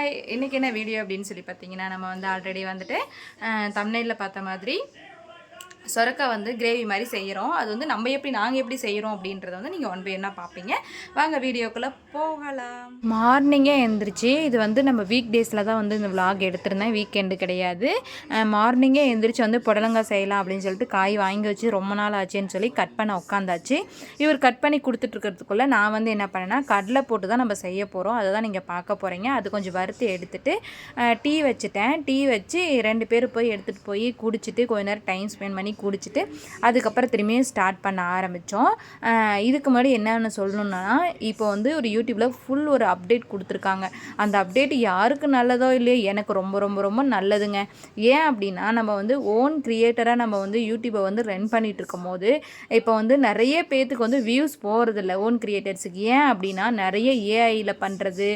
Hi இன்றைக்கி என்ன video அப்படின்னு சொல்லி பார்த்தீங்கன்னா நம்ம வந்து ஆல்ரெடி வந்துட்டு தமிழ்நெல்லில் பார்த்த மாதிரி சொரக்காய் வந்து கிரேவி மாதிரி செய்கிறோம் அது வந்து நம்ம எப்படி நாங்கள் எப்படி செய்கிறோம் அப்படின்றத வந்து நீங்கள் ஒன் பை ஒன்னாக பார்ப்பீங்க. வாங்க வீடியோக்குள்ளே போகலாம். மார்னிங்கே எழுந்திரிச்சு இது வந்து நம்ம வீக் டேஸில் தான் வந்து இந்த vlog எடுத்திருந்தேன். வீக்கெண்டு கிடையாது. மார்னிங்கே எழுந்திரிச்சு வந்து புடலங்காய் செய்யலாம் அப்படின்னு சொல்லிட்டு காய் வாங்கி வச்சு ரொம்ப நாள் ஆச்சுன்னு சொல்லி கட் பண்ண உட்காந்தாச்சு இவர் கட் பண்ணி கொடுத்துட்ருக்கிறதுக்குள்ளே நான் வந்து என்ன பண்ணேன்னா கடலை போட்டு தான் நம்ம செய்ய போகிறோம் அதை தான் நீங்கள் பார்க்க போகிறீங்க அது கொஞ்சம் வறுத்து எடுத்துட்டு டீ வச்சுட்டேன். டீ வச்சு ரெண்டு பேர் போய் எடுத்துகிட்டு போய் குடிச்சிட்டு கொஞ்ச நேரம் டைம் ஸ்பெண்ட் பண்ணி குடிச்சிட்டு அதுக்கப்புறம் திரும்பியும் ஸ்டார்ட் பண்ண ஆரம்பித்தோம் இதுக்கு முன்னாடி என்னென்னு சொல்லணுன்னா இப்போ வந்து ஒரு யூடியூப்பில் ஃபுல் ஒரு அப்டேட் கொடுத்துருக்காங்க. அந்த அப்டேட் யாருக்கு நல்லதோ இல்லையோ எனக்கு ரொம்ப ரொம்ப ரொம்ப நல்லதுங்க. ஏன் அப்படின்னா நம்ம வந்து ஓன் க்ரியேட்டராக நம்ம வந்து யூடியூப்பை வந்து ரன் பண்ணிகிட்டு இருக்கும் போது இப்போ வந்து நிறைய பேர்த்துக்கு வந்து வியூஸ் போகிறதில்ல ஓன் க்ரியேட்டர்ஸுக்கு ஏன் அப்படின்னா நிறைய ஏஐயில் பண்ணுறது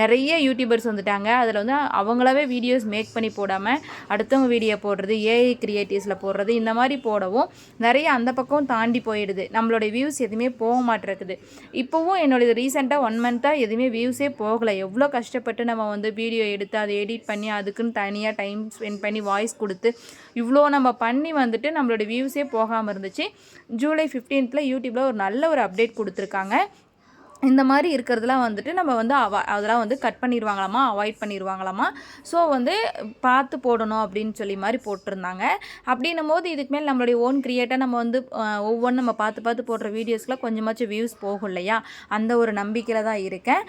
நிறைய யூடியூபர்ஸ் வந்துட்டாங்க. அதில் வந்து அவங்களாவே வீடியோஸ் மேக் பண்ணி போடாமல் அடுத்தவங்க வீடியோ போடுறது ஏஐ கிரியேட்டிவ்ஸில் போடுறது இந்த மாதிரி போடவும் நிறைய அந்த பக்கம் தாண்டி போயிடுது. நம்மளோட வியூஸ் எதுவுமே போக மாட்டேருக்குது இப்போவும் என்னோடய ரீசெண்டாக ஒன் மந்த்தாக எதுவுமே வியூஸே போகலை. எவ்வளோ கஷ்டப்பட்டு நம்ம வந்து வீடியோ எடுத்து அதை எடிட் பண்ணி அதுக்குன்னு தனியாக டைம் ஸ்பெண்ட் பண்ணி வாய்ஸ் கொடுத்து இவ்வளோ நம்ம பண்ணி வந்துட்டு நம்மளோட வியூஸே போகாமல் இருந்துச்சு. ஜூலை ஃபிஃப்டீன்த்தில் யூடியூப்பில் ஒரு நல்ல ஒரு அப்டேட் கொடுத்துருக்காங்க. இந்த மாதிரி இருக்கிறதுலாம் வந்துட்டு நம்ம வந்து அவ அதெல்லாம் வந்து கட் பண்ணிடுவாங்களாமா அவாய்ட் பண்ணிடுவாங்களாமா ஸோ வந்து பார்த்து போடணும் அப்படின்னு சொல்லி மாதிரி போட்டிருந்தாங்க. அப்படின்னும் போது இதுக்கு மேல் நம்மளுடைய ஓன் க்ரியேட்டாக நம்ம வந்து ஒவ்வொன்றும் நம்ம பார்த்து பார்த்து போடுற வீடியோஸ்க்குலாம் கொஞ்சமாச்சும் வியூஸ் போகும் இல்லையா? அந்த ஒரு நம்பிக்கையில் தான் இருக்கேன்.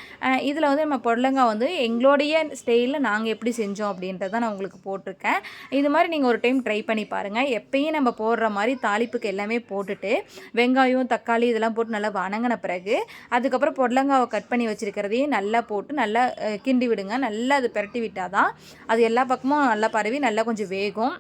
இதில் வந்து நம்ம பொடலங்காய் வந்து எங்களுடைய ஸ்டைலில் நாங்கள் எப்படி செஞ்சோம் அப்படின்றத நான் உங்களுக்கு போட்டிருக்கேன். இது மாதிரி நீங்கள் ஒரு டைம் ட்ரை பண்ணி பாருங்கள் எப்பயும் நம்ம போடுற மாதிரி தாளிப்புக்கு எல்லாமே போட்டுட்டு வெங்காயம் தக்காளி இதெல்லாம் போட்டு நல்லா வணங்கின பிறகு அதுக்கப்புறம் அதுக்கப்புறம் பொடலங்காவை கட் பண்ணி வச்சுருக்கிறதையும் நல்லா போட்டு நல்லா கிண்டி விடுங்க. நல்லா அது பிரட்டி விட்டால் தான் அது எல்லா பக்கமும் நல்லா பரவி நல்லா கொஞ்சம் வேகும்.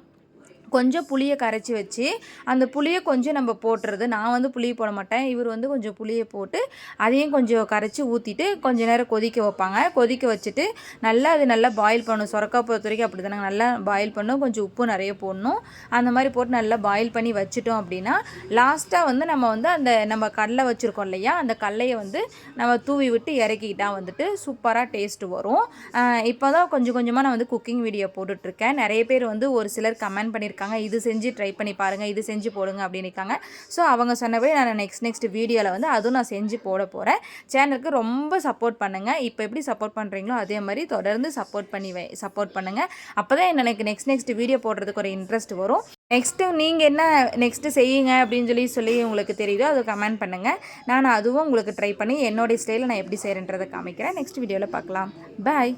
கொஞ்சம் புளியை கரைச்சி வச்சு அந்த புளியை கொஞ்சம் நம்ம போட்டுறது. நான் வந்து புளியை போட மாட்டேன். இவர் வந்து கொஞ்சம் புளியை போட்டு அதையும் கொஞ்சம் கரைச்சி ஊற்றிட்டு கொஞ்சம் நேரம் கொதிக்க வைப்பாங்க. கொதிக்க வச்சுட்டு நல்லா அது நல்லா பாயில் பண்ணும் சொரக்காய் பொறுத்த வரைக்கும் அப்படி தானே நல்லா பாயில் பண்ணும் கொஞ்சம் உப்பு நிறைய போடணும். அந்த மாதிரி போட்டு நல்லா பாயில் பண்ணி வச்சுட்டோம் அப்படின்னா லாஸ்ட்டாக வந்து நம்ம வந்து அந்த நம்ம கடலை வச்சுருக்கோம் இல்லையா? அந்த கடலையை வந்து நம்ம தூவி விட்டு இறக்கிக்கிட்டால் வந்துட்டு சூப்பராக டேஸ்ட் வரும். இப்போ தான் கொஞ்சம் கொஞ்சமாக நான் வந்து குக்கிங் வீடியோ போட்டுட்ருக்கேன் நிறைய பேர் வந்து ஒரு சிலர் கமெண்ட் பண்ணியிருக்காங்க இருக்காங்க இது செஞ்சு ட்ரை பண்ணி பாருங்கள் இது செஞ்சு போடுங்க அப்படின்னு இருக்காங்க ஸோ அவங்க சொன்னபடி நான் நெக்ஸ்ட் நெக்ஸ்ட் வீடியோவில் வந்து அதுவும் நான் செஞ்சு போட போகிறேன் சேனலுக்கு ரொம்ப சப்போர்ட் பண்ணுங்கள் இப்போ எப்படி சப்போர்ட் பண்ணுறீங்களோ அதே மாதிரி தொடர்ந்து சப்போர்ட் பண்ணி வை சப்போர்ட் பண்ணுங்கள் அப்போ தான் எனக்கு நெக்ஸ்ட் நெக்ஸ்ட் வீடியோ போடுறதுக்கு ஒரு இன்ட்ரெஸ்ட் வரும். நெக்ஸ்ட்டு நீங்கள் என்ன நெக்ஸ்ட்டு செய்யுங்க அப்படின்னு சொல்லி சொல்லி உங்களுக்கு தெரியுதோ அதை கமெண்ட் பண்ணுங்கள் நான் அதுவும் உங்களுக்கு ட்ரை பண்ணி என்னோடய ஸ்டைலில் நான் எப்படி செய்கிறேன்றதை காமிக்கிறேன். நெக்ஸ்ட் வீடியோவில் பார்க்கலாம். பாய்